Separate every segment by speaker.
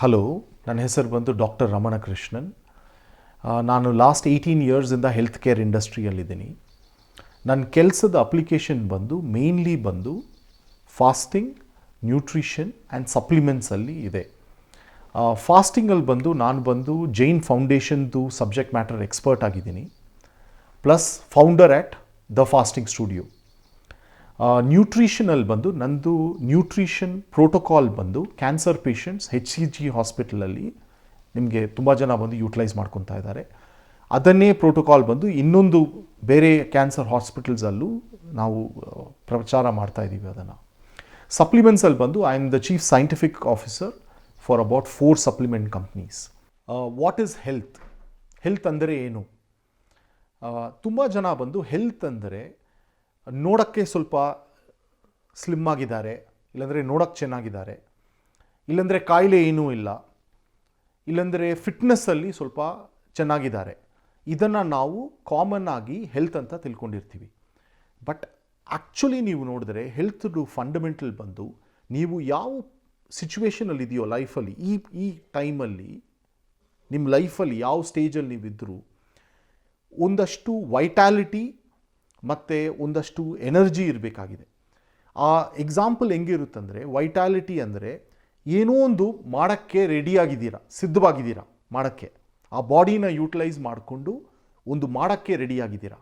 Speaker 1: Hello ನನ್ನ ಹೆಸರು ಬಂದು ಡಾಕ್ಟರ್ ರಮಣ ಕೃಷ್ಣನ್ ಆ, ನಾನು ಲಾಸ್ಟ್ ಏಯ್ಟೀನ್ ಇಯರ್ಸಿಂದ ಹೆಲ್ತ್ ಕೇರ್ ಇಂಡಸ್ಟ್ರಿಯಲ್ಲಿದ್ದೀನಿ. ನನ್ನ ಕೆಲಸದ ಅಪ್ಲಿಕೇಶನ್ ಬಂದು ಮೇನ್ಲಿ ಬಂದು ಫಾಸ್ಟಿಂಗ್ ನ್ಯೂಟ್ರಿಷನ್ ಆ್ಯಂಡ್ ಸಪ್ಲಿಮೆಂಟ್ಸಲ್ಲಿ ಇದೆ. ಫಾಸ್ಟಿಂಗಲ್ಲಿ ಬಂದು ನಾನು ಬಂದು ಜೈನ್ ಫೌಂಡೇಶನ್ದು ಸಬ್ಜೆಕ್ಟ್ ಮ್ಯಾಟರ್ ಎಕ್ಸ್ಪರ್ಟ್ ಆಗಿದ್ದೀನಿ. Plus founder at the fasting studio. ನ್ಯೂಟ್ರಿಷನಲ್ಲಿ ಬಂದು, ನಂದು ನ್ಯೂಟ್ರಿಷನ್ ಪ್ರೋಟೋಕಾಲ್ ಬಂದು cancer patients H C G ಹಾಸ್ಪಿಟಲಲ್ಲಿ ನಿಮಗೆ ತುಂಬ ಜನ ಬಂದು ಯೂಟಿಲೈಸ್ ಮಾಡ್ಕೊತಾ ಇದ್ದಾರೆ. ಅದನ್ನೇ ಪ್ರೋಟೋಕಾಲ್ ಬಂದು ಇನ್ನೊಂದು ಬೇರೆ ಕ್ಯಾನ್ಸರ್ ಹಾಸ್ಪಿಟಲ್ಸಲ್ಲೂ ನಾವು ಪ್ರಚಾರ ಮಾಡ್ತಾ ಇದ್ದೀವಿ ಅದನ್ನು. ಸಪ್ಲಿಮೆಂಟ್ಸಲ್ಲಿ ಬಂದು I am the chief scientific officer for about four supplement companies what is health health ಅಂದರೆ ಏನು? ತುಂಬ ಜನ ಬಂದು ಹೆಲ್ತ್ ಅಂದರೆ ನೋಡೋಕ್ಕೆ ಸ್ವಲ್ಪ ಸ್ಲಿಮ್ ಆಗಿದ್ದಾರೆ, ಇಲ್ಲಾಂದರೆ ನೋಡೋಕ್ಕೆ ಚೆನ್ನಾಗಿದ್ದಾರೆ. ಇಲ್ಲಾಂದರೆ ಕಾಯಿಲೆ ಏನೂ ಇಲ್ಲ. ಇಲ್ಲಾಂದರೆ ಫಿಟ್ನೆಸ್ಸಲ್ಲಿ ಸ್ವಲ್ಪ ಚೆನ್ನಾಗಿದ್ದಾರೆ. ಇದನ್ನು ನಾವು ಕಾಮನ್ ಆಗಿ ಹೆಲ್ತ್ ಅಂತ ತಿಳ್ಕೊಂಡಿರ್ತೀವಿ. ಬಟ್ ಆ್ಯಕ್ಚುಲಿ ನೀವು ನೋಡಿದ್ರೆ ಹೆಲ್ತ್ದು ಫಂಡಮೆಂಟಲ್ ಬಂದು ನೀವು ಯಾವ ಸಿಚುವೇಷನಲ್ಲಿ ಇದೆಯೋ ಲೈಫಲ್ಲಿ ಈ ಈ ಟೈಮಲ್ಲಿ ನಿಮ್ಮ ಲೈಫಲ್ಲಿ ಯಾವ ಸ್ಟೇಜಲ್ಲಿ ನೀವಿದ್ದರೂ ಒಂದಷ್ಟು ವೈಟಾಲಿಟಿ ಮತ್ತು ಒಂದಷ್ಟು ಎನರ್ಜಿ ಇರಬೇಕಾಗಿದೆ. ಆ ಎಕ್ಸಾಂಪಲ್ ಹೆಂಗಿರುತ್ತಂದರೆ, ವೈಟಾಲಿಟಿ ಅಂದರೆ ಏನೋ ಒಂದು ಮಾಡೋಕ್ಕೆ ರೆಡಿಯಾಗಿದ್ದೀರಾ, ಸಿದ್ಧವಾಗಿದ್ದೀರಾ ಮಾಡೋಕ್ಕೆ. ಆ ಬಾಡಿನ ಯೂಟಿಲೈಸ್ ಮಾಡಿಕೊಂಡು ಒಂದು ಮಾಡೋಕ್ಕೆ ರೆಡಿಯಾಗಿದ್ದೀರಾ.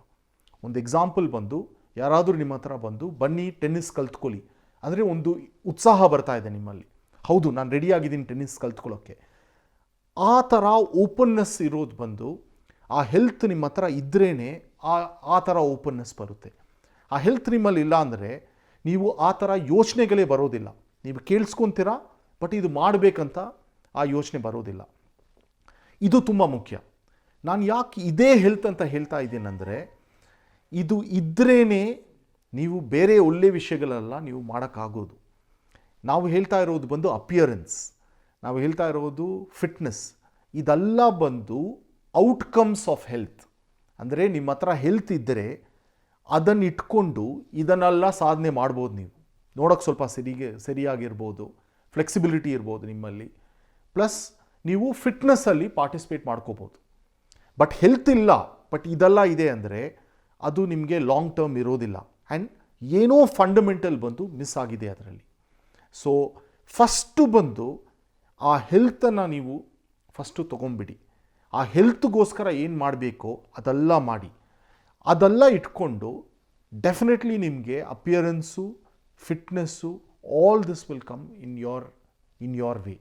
Speaker 1: ಒಂದು ಎಕ್ಸಾಂಪಲ್ ಬಂದು, ಯಾರಾದರೂ ನಿಮ್ಮ ಹತ್ರ ಬಂದು, ಬನ್ನಿ ಟೆನ್ನಿಸ್ ಕಲ್ತ್ಕೊಳ್ಳಿ. ಅಂದರೆ ಒಂದು ಉತ್ಸಾಹ ಬರ್ತಾ ಇದೆ ನಿಮ್ಮಲ್ಲಿ. ಹೌದು, ನಾನು ರೆಡಿಯಾಗಿದ್ದೀನಿ ಟೆನ್ನಿಸ್ ಕಲ್ತ್ಕೊಳ್ಳೋಕ್ಕೆ ಆ ಥರ ಓಪನ್ನೆಸ್ ಇರೋದು ಬಂದು, ಆ ಹೆಲ್ತ್ ನಿಮ್ಮ ಹತ್ರ ಇದ್ರೇ ಆ ಆ ಥರ ಓಪನ್ನೆಸ್ ಬರುತ್ತೆ. ಆ ಹೆಲ್ತ್ ನಿಮ್ಮಲ್ಲಿ ಇಲ್ಲ ಅಂದರೆ ನೀವು ಆ ಥರ ಯೋಚನೆಗಳೇ ಬರೋದಿಲ್ಲ. ನೀವು ಕೇಳಿಸ್ಕೊತೀರಾ ಬಟ್ ಇದು ಮಾಡಬೇಕಂತ ಆ ಯೋಚನೆ ಬರೋದಿಲ್ಲ. ಇದು ತುಂಬ ಮುಖ್ಯ. ನಾನು ಯಾಕೆ ಇದೇ ಹೆಲ್ತ್ ಅಂತ ಹೇಳ್ತಾ ಇದ್ದೀನಂದರೆ ಇದು ಇದ್ರೇ ನೀವು ಬೇರೆ ಒಳ್ಳೆ ವಿಷಯಗಳೆಲ್ಲ ನೀವು ಮಾಡೋಕ್ಕಾಗೋದು. ನಾವು ಹೇಳ್ತಾ ಇರೋದು ಬಂದು ಅಪಿಯರೆನ್ಸ್ ನಾವು ಹೇಳ್ತಾ ಇರೋದು ಫಿಟ್ನೆಸ್ ಇದೆಲ್ಲ ಬಂದು ಔಟ್ಕಮ್ಸ್ ಆಫ್ ಹೆಲ್ತ್ ಅಂದರೆ ನಿಮ್ಮ ಹತ್ರ ಹೆಲ್ತ್ ಇದ್ದರೆ ಅದನ್ನು ಇಟ್ಕೊಂಡು ಇದನ್ನೆಲ್ಲ ಸಾಧನೆ ಮಾಡ್ಬೋದು ನೀವು. ನೋಡೋಕ್ಕೆ ಸ್ವಲ್ಪ ಸರಿಗೆ, ಸರಿಯಾಗಿರ್ಬೋದು ಫ್ಲೆಕ್ಸಿಬಿಲಿಟಿ ಇರ್ಬೋದು ನಿಮ್ಮಲ್ಲಿ. ಪ್ಲಸ್ ನೀವು ಫಿಟ್ನೆಸ್ಸಲ್ಲಿ ಪಾರ್ಟಿಸಿಪೇಟ್ ಮಾಡ್ಕೋಬೋದು. ಬಟ್ ಹೆಲ್ತ್ ಇಲ್ಲ ಬಟ್ ಇದೆಲ್ಲ ಇದೆ ಅಂದರೆ ಅದು ನಿಮಗೆ ಲಾಂಗ್ ಟರ್ಮ್ ಇರೋದಿಲ್ಲ. ಆ್ಯಂಡ್ ಏನೋ ಫಂಡಮೆಂಟಲ್ ಬಂದು ಮಿಸ್ ಆಗಿದೆ ಅದರಲ್ಲಿ. ಸೊ ಫಸ್ಟು ಬಂದು ಆ ಹೆಲ್ತನ್ನು ನೀವು ಫಸ್ಟು ತೊಗೊಂಬಿಡಿ ಆ ಹೆಲ್ತ್ಗೋಸ್ಕರ ಏನು ಮಾಡಬೇಕೋ ಅದೆಲ್ಲ ಮಾಡಿ. ಅದೆಲ್ಲ ಇಟ್ಕೊಂಡು ಡೆಫಿನೆಟ್ಲಿ ನಿಮಗೆ appearance fitness all this will come in your in your way